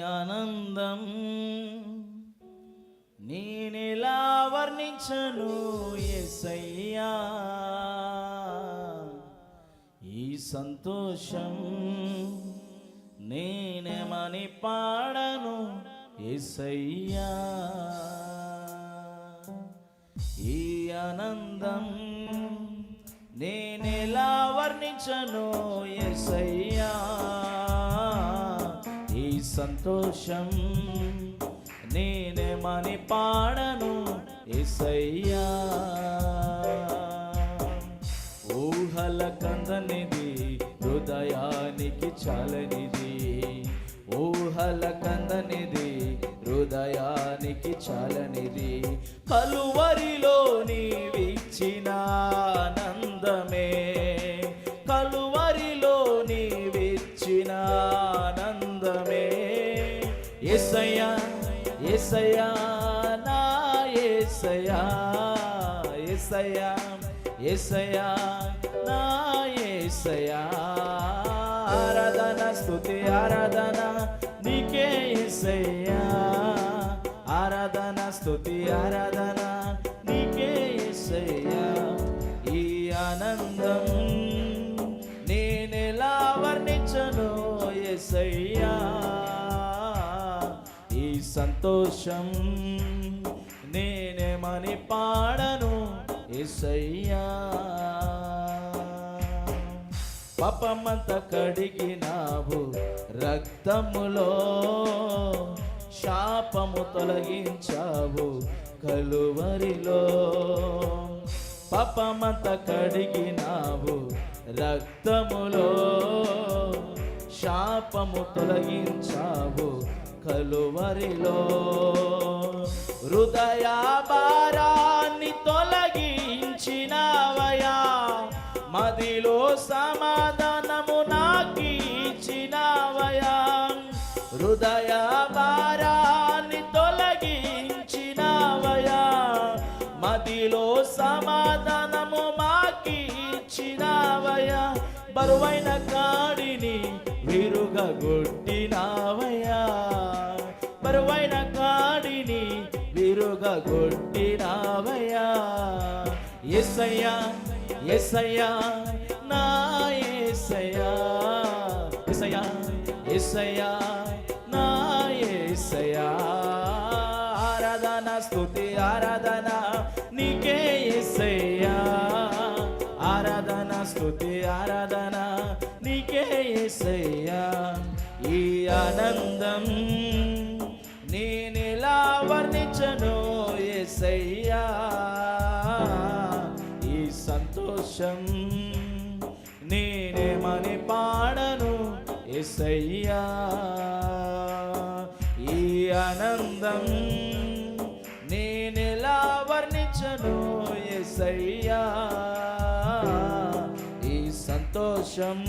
ఆనందం. నేనెలా వర్ణించను ఎసయ్యా ఈ సంతోషం నేనేమని పాడను ఎసయ్యా ఈ ఆనందం నేనెలా వర్ణించను ఎసయ్యా సంతోషం. నేనేమని పాడను ఎసయ్యా ఊహల కందనిది హృదయానికి చాలనిది. ఊహల కందనిది హృదయానికి చాలనిది. కలువరిలో నీవిచ్చిన ఆనందమే. కలువరిలో నీవిచ్చిన ఏసయ్యా ఏసయ్యా నా ఏసయ్యా ఏసయ్యా ఏసయ్యా నా ఏసయ్యా. ఆరాధన స్థుతి ఆరాధన నీకే ఏసయ్యా. ఆరాధన స్థుతి ఆరాధన నీకే ఏసయ్యా. సంతోషం నేనేమని పాడను ఎసయ్యా పాపమంత కడిగినావు రక్తములో శాపము తొలగించావు కలువరిలో. పాపమంత కడిగినావు రక్తములో శాపము తొలగించావు కలువరిలో హృదయ భారాన్ని తొలగించినవయా మదిలో సమాధానము నాకిచ్చినవయా. హృదయ భారాన్ని తొలగించినవయా మదిలో సమాధానము మాకిచ్చినవయా. బరువైన కాడిని విరుగొట్టినావయ్యా బరువైన కాడిని విరుగొట్టినావయ్యా ఎస్సయ్యా ఎస్సయ్యా నా ఎస్సయ్యా ఎస్సయ్యా ఎస్సయ్యా నా ఎస్సయ్యా ఆరాధన స్థుతి ఆరాధన నీకే ఎస్సయ్యా ఆరాధన స్థుతి ఆరాధన నీకే ఈ ఆనందం నేనెలా వర్ణించను? ఎస్సయ్యా ఈ సంతోషం నేనేమని పాడను? ఎసయ్యా ఈ ఆనందం నేనెలా వర్ణించను? ఎసయ్యా ఈ సంతోషం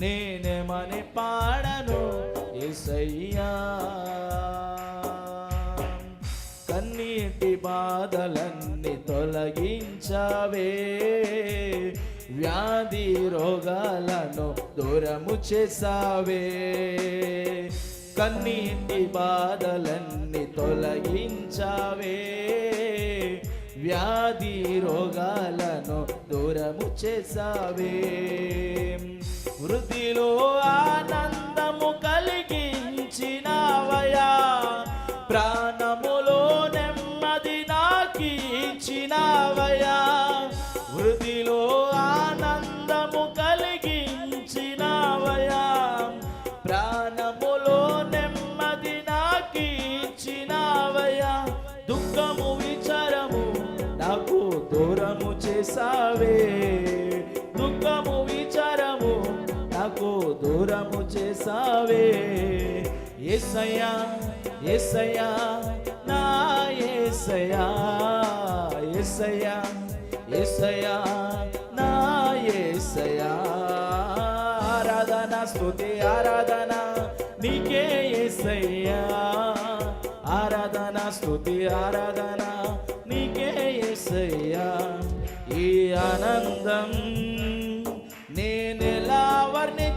నేనేమని పాడను ఎసయ్యా కన్నీటి బాధలన్నీ తొలగించవే వ్యాధి రోగాలను దూరము చేసావే కన్నీటి బాధలన్నీ తొలగించవే వ్యాధి రోగాలను దూరము చేసావే వృద్ధిలో ఆనందము కలిగించినవయా ప్రాణములో నెమ్మది నాకిచ్చినవయా వృద్ధిలో ఆనందము కలిగించినవయా ప్రాణములో నెమ్మది నాకిచ్చినవయా దుఃఖము విచారము నాకు దూరము చేసావే నాకు దూరము చేసావే ఎసయ్యా ఎసయ్యా నా ఎసయ్యా ఎసయ్యా ఎసయ్యా నా ఎసయ్యా ఆరాధన స్తుతి ఆరాధన నీకే ఎసయ్యా ఆరాధన స్తుతి ఆరాధన నీకే ఎసయ్యా ఈ ఆనందం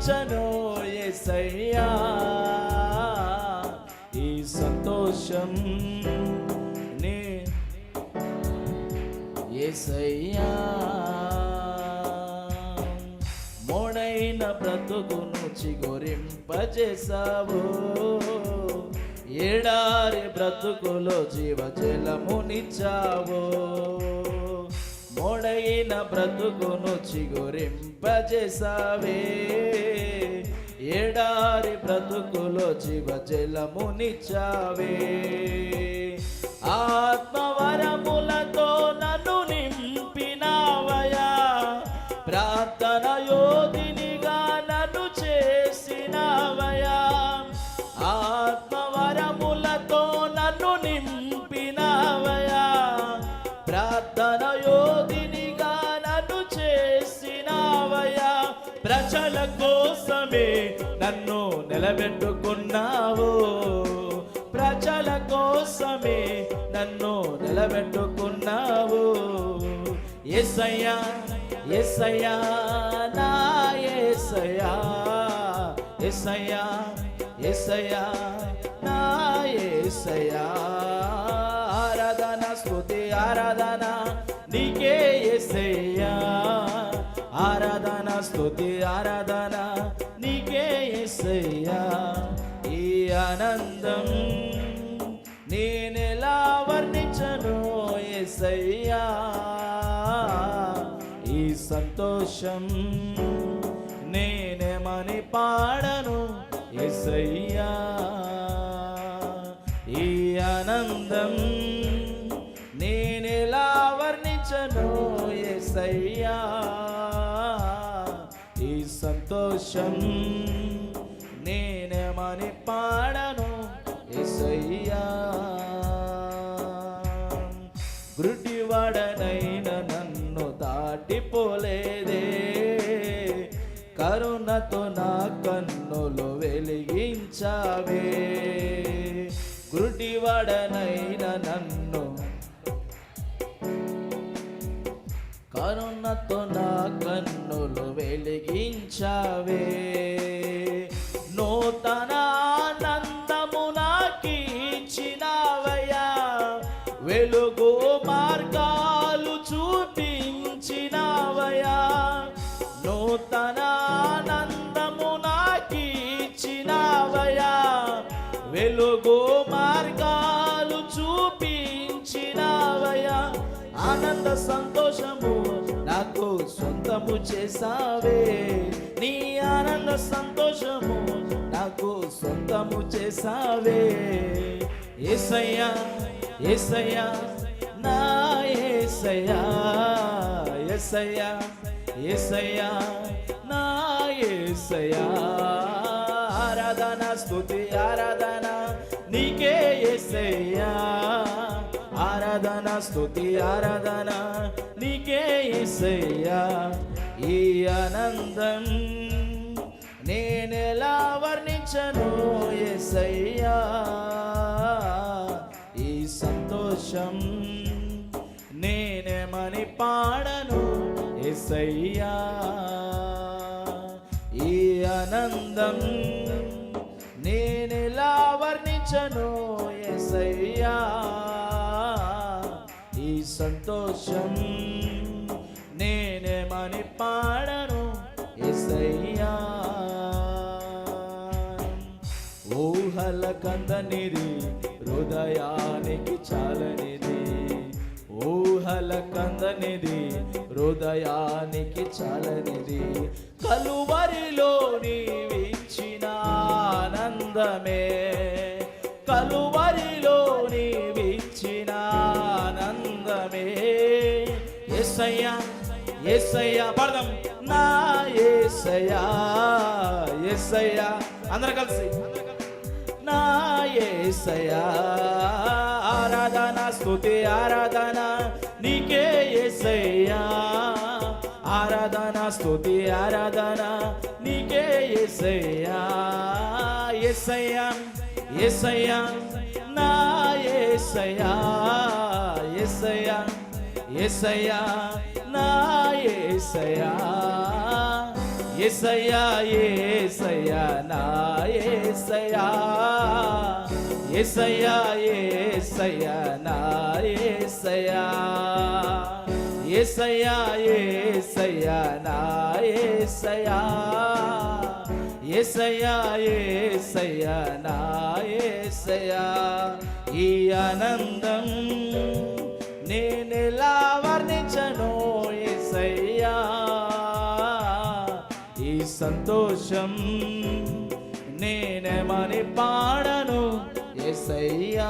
ఇచ్చనో ఎసయ్యా ఈ సంతోషం నీ ఎసయ్యా మోడైన బ్రతుకును చిగురింపజేసావు ఏడారి బ్రతుకులో జీవజలమునిచ్చావు. మోడైన బ్రతుకును చిగురింపజేసావే ఏడారి బ్రతుకులో జీవజలమునిచ్చావే ఆత్మవరములతో ప్రజల కోసమే నన్ను నిలబెట్టుకున్నావు. ప్రజల కోసమే నన్ను నిలబెట్టుకున్నావు. ఎసయ్యా ఎసయ్యా నా ఎసయ్యా ఎసయ్యా ఎసయ్యా నా ఎసయ్యా ఆరాధన స్తుతి ఆరాధన నీకే ఎసయ్యా ఆరాధన స్థుతి ఆరాధన. నీకే ఎస్సయ్యా ఈ ఆనందం నేనెలా వర్ణించను ఎస్సయ్యా ఈ సంతోషం నేనేమని పాడను ఎస్సయ్యా ఈ ఆనందం నేనెలా వర్ణించను ఎస్సయ్యా సంతోషం నేనేమని పాడను ఎసయ్యా గుడ్డివాడనైన నన్ను దాటిపోలేదే. కరుణతో నా కన్నులు వెలిగించావే. గుడ్డివాడనైన నన్ను కరుణతో నా కన్నులు వెలిగించావే. నూతన ఆనందము నాకిచ్చినావయ్యా. వెలుగు మార్గాలు చూపించినావయ్యా. నూతన ఆనందము నాకిచ్చినావయ్యా. వెలుగు మార్గాలు చూపించినావయ్యా. ఆనంద సంతోషము సొంతము చేసావే నీ ఆనంద సంతోషము నాకు సొంతము చేసావే ఏసయ్యా ఏసయ్యా నా ఏసయ్యా ఎసయ్యా ఏసయ్యా నా ఏసయ్యా. ఆరాధన స్తుతి ఆరాధన నీకే ఏసయ్యా. ఆరాధన స్థుతి ఆరాధన నీకే ఏసయ్యా ఈ ఆనందం నేనెలా వర్ణించను ఏసయ్యా? ఈ సంతోషం నేనేమని పాడను ఏసయ్యా? ఈ ఆనందం నేనెలా వర్ణించను ఏసయ్యా? సంతోషం నేనేమని పాడను ఎసయ్యా ఊహల కందనిది హృదయానికి చాలనిది. ఊహల కందనిది హృదయానికి చాలనిది. కలువరిలో నీవిచ్చిన ఆనందమే. కలువరిలో ఎస్సయ్యా పడదాం. నా ఏసయ్యా ఎస్సయ్యా అందరం కలిసి. నా ఏసయ్యా ఆరాధన స్తుతి ఆరాధన. నీకే ఏసయ్యా. ఆరాధన స్తుతి ఆరాధన. నీకే ఏసయ్యా. ఏసయ్యా ఏసయ్యా. నా ఏసయ్యా ఏసయ్యా ఏసయ్యా. నా ఏసయ్యా ఏసయ్యా నా ఏసయ్యా ఏసయ్యా ఏసయ్యా నా ఏసయ్యా ఏసయ్యా ఏసయ్యా నా ఏసయ్యా ఏసయ్యా ఏసయ్యా నా ఏసయ్యా. ఈ ఆనందం నేనెలా సంతోషం. నేనేమని పాడను? ఎసయ్యా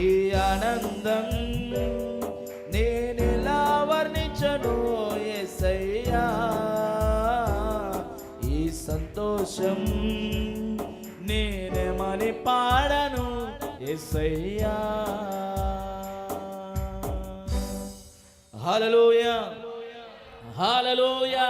ఈ ఆనందం నేనెలా వర్ణించను? ఎసయ్యా ఈ సంతోషం నేనేమని పాడను? ఎసయ్యా హల్లెలూయా హల్లెలూయా